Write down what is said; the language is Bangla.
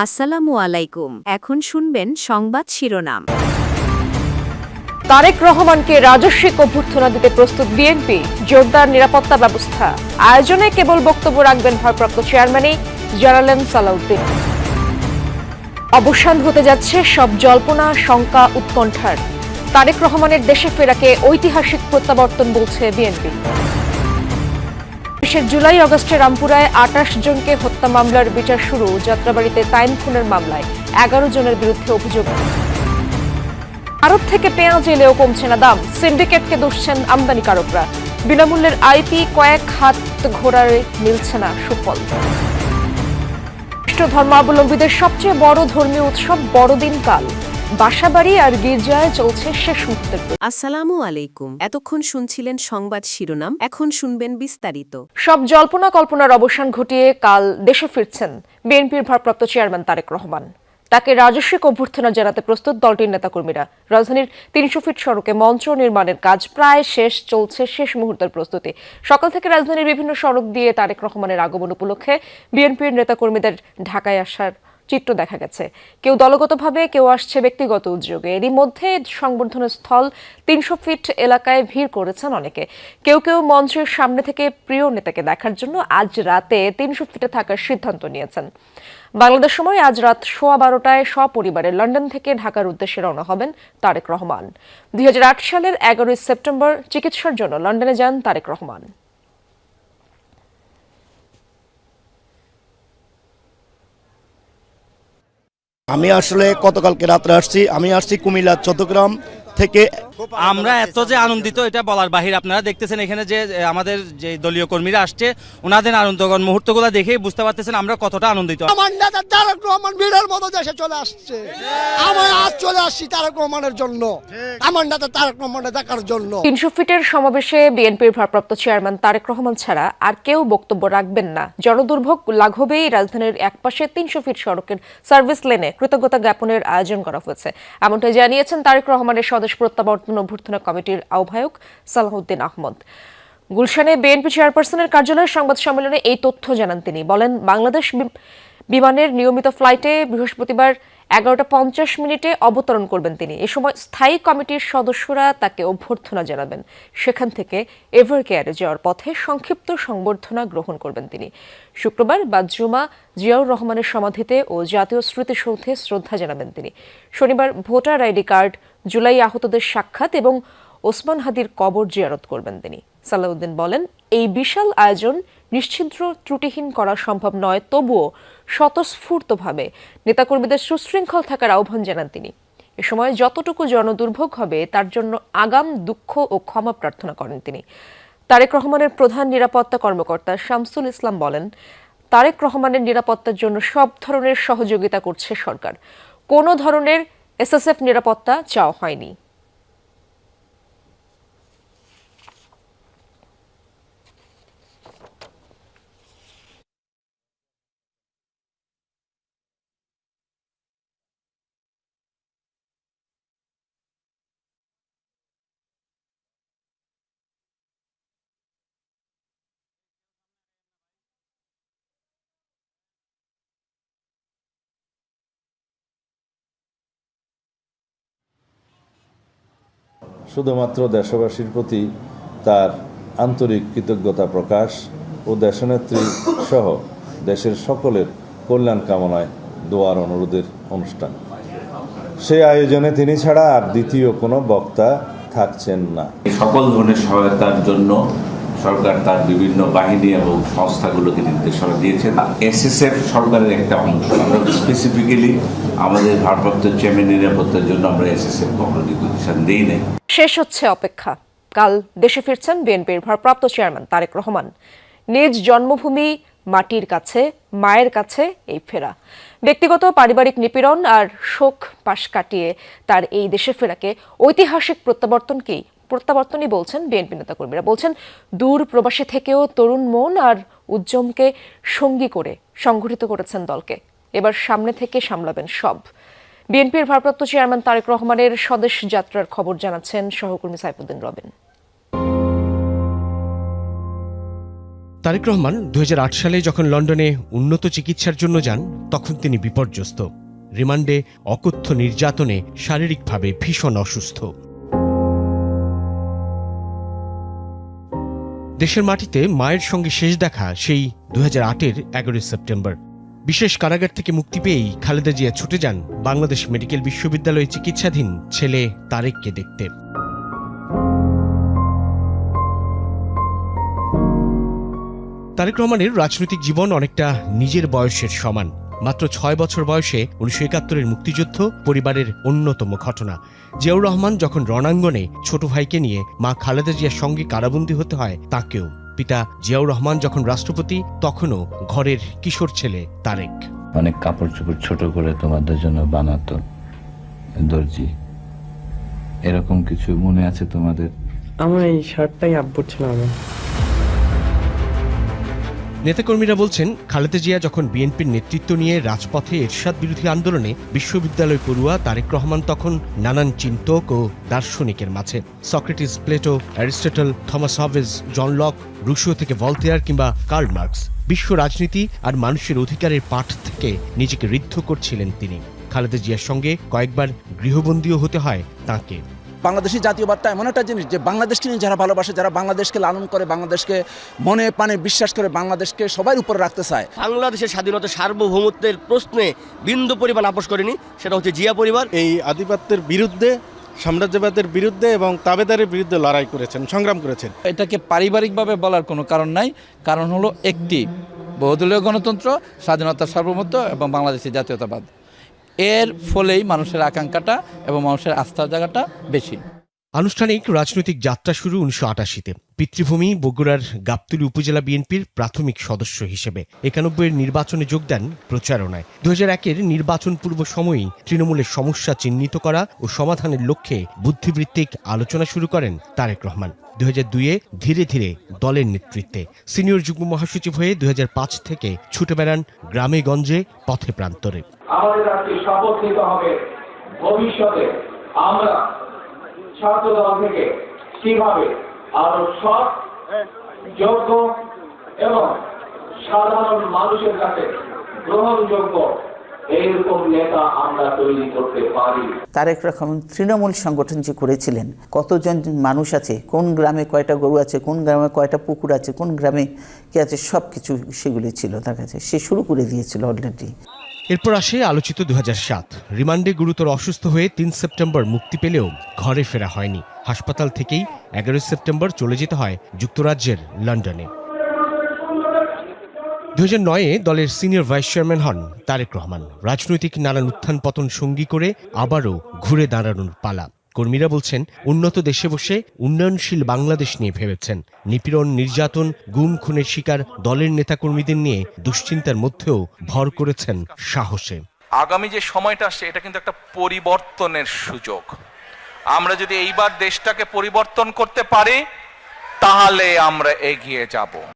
আসসালামু আলাইকুম। এখন শুনবেন সংবাদ শিরোনাম। তারেক রহমানকে রাজস্বিক অভ্যর্থনা দিতে প্রস্তুত বিএনপি, জোরদার নিরাপত্তা ব্যবস্থা। আয়োজনে কেবল বক্তব্য রাখবেন ভারপ্রাপ্ত চেয়ারম্যানই জানালেন সালাউদ্দিন। অবসান হতে যাচ্ছে সব জল্পনা, শঙ্কা, উৎকণ্ঠার। তারেক রহমানের দেশে ফেরাকে ঐতিহাসিক প্রত্যাবর্তন বলছে বিএনপি। দেশের জুলাই আগস্টে রামপুরায় আটাশ জনকে হত্যা মামলার বিচার শুরু, যাত্রাবাড়িতে তাইন খুনের মামলায় এগারো জনের বিরুদ্ধে অভিযোগ। ভারত থেকে পেঁয়াজ এলেও কমছে না দাম। সিন্ডিকেটকে দুষছেন আমদানিকারকরা। বিনামূল্যের আইপি কয়েক হাত ঘোরারে মিলছে না সুফল। খ্রিস্ট ধর্মাবলম্বীদের সবচেয়ে বড় ধর্মীয় উৎসব বড়দিন কাল বাসাবাড়ি আর গির্জায় চলছে শেষ মুহূর্তের আসসালামু আলাইকুম। এতক্ষণ শুনছিলেন সংবাদ শিরোনাম এখন শুনবেন বিস্তারিত। সব জল্পনা কল্পনার অবসান ঘটিয়ে কাল দেশে ফিরছেন বিএনপির ভারপ্রাপ্ত চেয়ারম্যান তারেক রহমান। তাকে রাজস্বিক অভ্যর্থনা জানাতে প্রস্তুত দলটির নেতাকর্মীরা। রাজধানীর তিনশো ফিট সড়কে মঞ্চ নির্মাণের কাজ প্রায় শেষ চলছে শেষ মুহূর্তের প্রস্তুতি। সকাল থেকে রাজধানীর বিভিন্ন সড়ক দিয়ে তারেক রহমানের আগমন উপলক্ষে বিএনপির নেতাকর্মীদের ঢাকায় আসার চিত্র দেখা গেছে। কেউ দলগতভাবে, কেউ আসছে ব্যক্তিগত উদ্যোগে। এরই মধ্যে সংবর্ধনা স্থল তিনশো ফিট এলাকায় ভিড় করেছেন অনেকে। কেউ কেউ মঞ্চের সামনে থেকে প্রিয় নেতাকে দেখার জন্য আজ রাতে তিনশো ফিটে থাকার সিদ্ধান্ত নিয়েছেন। বাংলাদেশ সময় আজ রাত সোয়া বারোটায় সপরিবারে লন্ডন থেকে ঢাকার উদ্দেশ্যে রওনা হবেন তারেক রহমান। দুই হাজার আট সালের এগারোই সেপ্টেম্বর চিকিৎসার জন্য লন্ডনে যান তারেক রহমান। আমি আসলে গতকালকে রাত্রে আসছি। আমি আসছি কুমিল্লা চট্টগ্রাম থেকে আমরা এত যে আনন্দিত এটা বলার বাহির। আপনারা দেখতেছেন এখানে যে আমাদের যে দলীয় কর্মীরা আসছে ওনাদের আনন্দগণ মুহূর্তগুলো দেখেই বুঝতে পারতেছেন আমরা কতটা আনন্দিত। আমার নেতা তারেক রহমান মতো দেশে চলে আসছে। আমি আজ চলে আসছি তারেক রহমানের জন্য। আমার নেতা তারেক রহমানের দেখার জন্য। তিনশো ফিটের সমাবেশে বিএনপির ভারপ্রাপ্ত চেয়ারম্যান তারেক রহমান ছাড়া আর কেউ বক্তব্য রাখবেন না। জনদুর্ভোগ লাঘবেই রাজধানীর একপাশে তিনশো ফিট সড়কের সার্ভিস লেনে কৃতজ্ঞতা জ্ঞাপনের আয়োজন করা হয়েছে। এমনটাই জানিয়েছেন তারেক রহমানের স্বদেশ প্রত্যাবর্তন অভ্যর্থনা কমিটির আহ্বায়ক সালাহুদ্দিন আহমদ। গুলশানে বিএনপি চেয়ারপারসনের কার্যালয়ের সংবাদ সম্মেলনে এই তথ্য জানান তিনি। বলেন, বাংলাদেশ বিমানের নিয়মিত ফ্লাইটে বৃহস্পতিবার এগারোটা পঞ্চাশ মিনিটে অবতরণ করবেন তিনি। এ সময় স্থায়ী কমিটির সদস্যরা তাকে অভ্যর্থনা জানাবেন। সেখান থেকে এভার কেয়ারে যাওয়ার পথে সংক্ষিপ্ত সংবর্ধনা গ্রহণ করবেন তিনি। শুক্রবার বাদজুমা জিয়াউর রহমানের সমাধিতে ও জাতীয় স্মৃতিসৌধে শ্রদ্ধা জানাবেন তিনি। শনিবার ভোটার আইডি কার্ড জুলাই আহতদের সাক্ষাৎ এবং ওসমান হাদির কবর জিয়ারত করবেন তিনি। সালাউদ্দিন বলেন, এই বিশাল আয়োজন নিশ্ছিদ্র ত্রুটিহীন করা সম্ভব নয়, তবুও স্বতঃস্ফূর্তভাবে নেতাকর্মীদের সুশৃঙ্খল থাকার আহ্বান জানান তিনি। এ সময় যতটুকু জনদুর্ভোগ হবে, তার জন্য আগাম দুঃখ ও ক্ষমা প্রার্থনা করেন তিনি। তারেক রহমানের প্রধান নিরাপত্তা কর্মকর্তা শামসুল ইসলাম বলেন, তারেক রহমানের নিরাপত্তার জন্য সব ধরনের সহযোগিতা করছে সরকার। কোনো ধরনের এসএসএফ নিরাপত্তা চাওয়া হয়নি। শুধুমাত্র দেশবাসীর প্রতি তার আন্তরিক কৃতজ্ঞতা প্রকাশ ও দেশনেত্রী সহ দেশের সকলের কল্যাণ কামনায় দোয়ার অনুরোধের অনুষ্ঠান। সেই আয়োজনে তিনি ছাড়া আর দ্বিতীয় কোনো বক্তা থাকছেন না। সকল ধরনের সহায়তার জন্য সরকার তার বিভিন্ন বাহিনী এবং সংস্থাগুলোকে নির্দেশনা দিয়েছে এসএসএফ সরকারের একটা অংশ। আমরা স্পেসিফিক্যালি আমাদের ভারপ্রাপ্ত চেয়ারম্যান নিরাপত্তার জন্য আমরা এসএসএফ কখনো রিকুইজিশন দিই নাই। শেষ হচ্ছে অপেক্ষা। কাল দেশে ফিরছেন বিএনপির ভারপ্রাপ্ত চেয়ারম্যান তারেক রহমান। নিজ জন্মভূমি, মাটির কাছে, মায়ের কাছে এই ফেরা। ব্যক্তিগত পারিবারিক নিপীড়ন আর শোক পাশ কাটিয়ে তার এই দেশে ফেরাকে ঐতিহাসিক প্রত্যাবর্তনকেই প্রত্যাবর্তনই বলছেন বিএনপি নেতাকর্মীরা। বলছেন, দূর প্রবাসী থেকেও তরুণ মন আর উজ্জমকে সঙ্গী করে সংগঠিত করেছেন দলকে। এবার সামনে থেকে সামলাবেন সব। বিএনপির ভারপ্রাপ্ত চেয়ারম্যান তারেক রহমানের স্বদেশ যাত্রার খবর জানাচ্ছেন সহকর্মী সাইফুদ্দিন রবিন। তারেক রহমান দু হাজার আট সালে যখন লন্ডনে উন্নত চিকিৎসার জন্য যান, তখন তিনি বিপর্যস্ত। রিমান্ডে অকথ্য নির্যাতনে শারীরিকভাবে ভীষণ অসুস্থ। দেশের মাটিতে মায়ের সঙ্গে শেষ দেখা সেই দু হাজার আটের এগারোই সেপ্টেম্বর। বিশেষ কারাগার থেকে মুক্তি পেয়েই খালেদা জিয়া ছুটে যান বাংলাদেশ মেডিকেল বিশ্ববিদ্যালয়ে চিকিৎসাধীন ছেলে তারেককে দেখতে। তারেক রহমানের রাজনৈতিক জীবন অনেকটা নিজের বয়সের সমান। মাত্র ছয় বছর বয়সে উনিশশো একাত্তরের মুক্তিযুদ্ধ পরিবারের অন্যতম ঘটনা। জিয়াউর রহমান যখন রণাঙ্গনে ছোট ভাইকে নিয়ে মা খালেদা জিয়ার সঙ্গে কারাবন্দী হতে হয়, তাকেও পিতা জিয়াউর রহমান যখন রাষ্ট্রপতি তখনও ঘরের কিশোর ছেলে তারেক। অনেক কাপড় চোপড় ছোট করে তোমাদের জন্য বানাতো দর্জি। এরকম কিছু মনে আছে তোমাদের? আমার এই শার্টটাই আব্বুর ছিল আমার। নেতাকর্মীরা বলছেন, খালেদা জিয়া যখন বিএনপির নেতৃত্ব নিয়ে রাজপথে এরশাদ বিরোধী আন্দোলনে বিশ্ববিদ্যালয় পড়ুয়া তারেক রহমান তখন নানান চিন্তক ও দার্শনিকের মাঝে। Socrates Plato, Aristotle, Thomas Hobbes John Locke, Rousseau থেকে ভলতেয়ার কিংবা কার্ল মার্কস। বিশ্ব রাজনীতি আর মানুষের অধিকারের পাঠ থেকে নিজেকে ঋদ্ধ করছিলেন তিনি। খালেদা জিয়ার সঙ্গে কয়েকবার গৃহবন্দীও হতে হয় তাঁকে। বাংলাদেশি জাতীয়বাদটা এমন একটা জিনিস যে বাংলাদেশকে নিয়ে যারা ভালোবাসে যারা বাংলাদেশকে লালন করে বাংলাদেশকে মনে প্রাণে বিশ্বাস করে বাংলাদেশকে সবার উপরে রাখতে চায়। বাংলাদেশের স্বাধীনতা সার্বভৌমত্বের প্রশ্নে বিন্দু পরিমাণ আপোষ করেনি সেটা হচ্ছে জিয়া পরিবার। এই আধিপত্যের বিরুদ্ধে সাম্রাজ্যবাদের বিরুদ্ধে এবং তাবেদারের বিরুদ্ধে লড়াই করেছেন সংগ্রাম করেছেন। এটাকে পারিবারিকভাবে বলার কোনো কারণ নাই কারণ হলো একটি বহুদলীয় গণতন্ত্র স্বাধীনতার সার্বভৌমত্ব এবং বাংলাদেশের জাতীয়তাবাদ। এর ফলেই মানুষের আকাঙ্ক্ষাটা এবং মানুষের আস্থার জায়গাটা বেশি। আনুষ্ঠানিক রাজনৈতিক যাত্রা শুরু উনিশশো আটাশিতে। পিতৃভূমি বগুড়ার গাবতলী উপজেলা বিএনপির প্রাথমিক সদস্য হিসেবে একানব্বইয়ের নির্বাচনে যোগ দেন প্রচারণায়। দু হাজার একের নির্বাচন পূর্ব সময়েই তৃণমূলের সমস্যা চিহ্নিত করা ও সমাধানের লক্ষ্যে বুদ্ধিবৃত্তিক আলোচনা শুরু করেন তারেক রহমান। দু হাজার দুইয়ে ধীরে ধীরে দলের নেতৃত্বে সিনিয়র যুগ্ম মহাসচিব হয়ে দু থেকে ছুটে বেড়ান গ্রামে গঞ্জে পথে প্রান্তরে। আমাদের আজকে শপথ নিতে হবে। ভবিষ্যতে আমরা ছাত্র দল থেকে কীভাবে আরও সৎ, যোগ্য এবং সাধারণ মানুষের কাছে গ্রহণযোগ্য তারেক রহমান তৃণমূল সংগঠন যে করেছিলেন, কতজন মানুষ আছে, কোন গ্রামে কয়টা গরু আছে, কোন গ্রামে কয়টা পুকুর আছে, কোন গ্রামে কি আছে সব কিছু সেগুলি ছিল তার কাছে। সে শুরু করে দিয়েছিল অলরেডি এরপর আসে আলোচিত দু সাত। রিমান্ডে গুরুতর অসুস্থ হয়ে তিন সেপ্টেম্বর মুক্তি পেলেও ঘরে ফেরা হয়নি। হাসপাতাল থেকেই এগারোই সেপ্টেম্বর চলে যেতে হয় যুক্তরাজ্যের লন্ডনে। দু হাজার নয়ে দলের সিনিয়র ভাইস চেয়ারম্যান হন তারেক রহমান। রাজনৈতিক নানান উত্থান পতন সঙ্গী করে আবারও ঘুরে দাঁড়ানোর পালা। কর্মীরা বলছেন, উন্নত দেশে বসে উন্নয়নশীল বাংলাদেশ নিয়ে ভেবেছেন। নিপীড়ন, নির্যাতন, গুম, খুনের শিকার দলের নেতাকর্মীদের নিয়ে দুশ্চিন্তার মধ্যেও ভর করেছেন সাহসে। আগামী যে সময়টা আসছে, এটা কিন্তু একটা পরিবর্তনের সুযোগ। আমরা যদি এইবার দেশটাকে পরিবর্তন করতে পারি, তাহলে আমরা এগিয়ে যাব।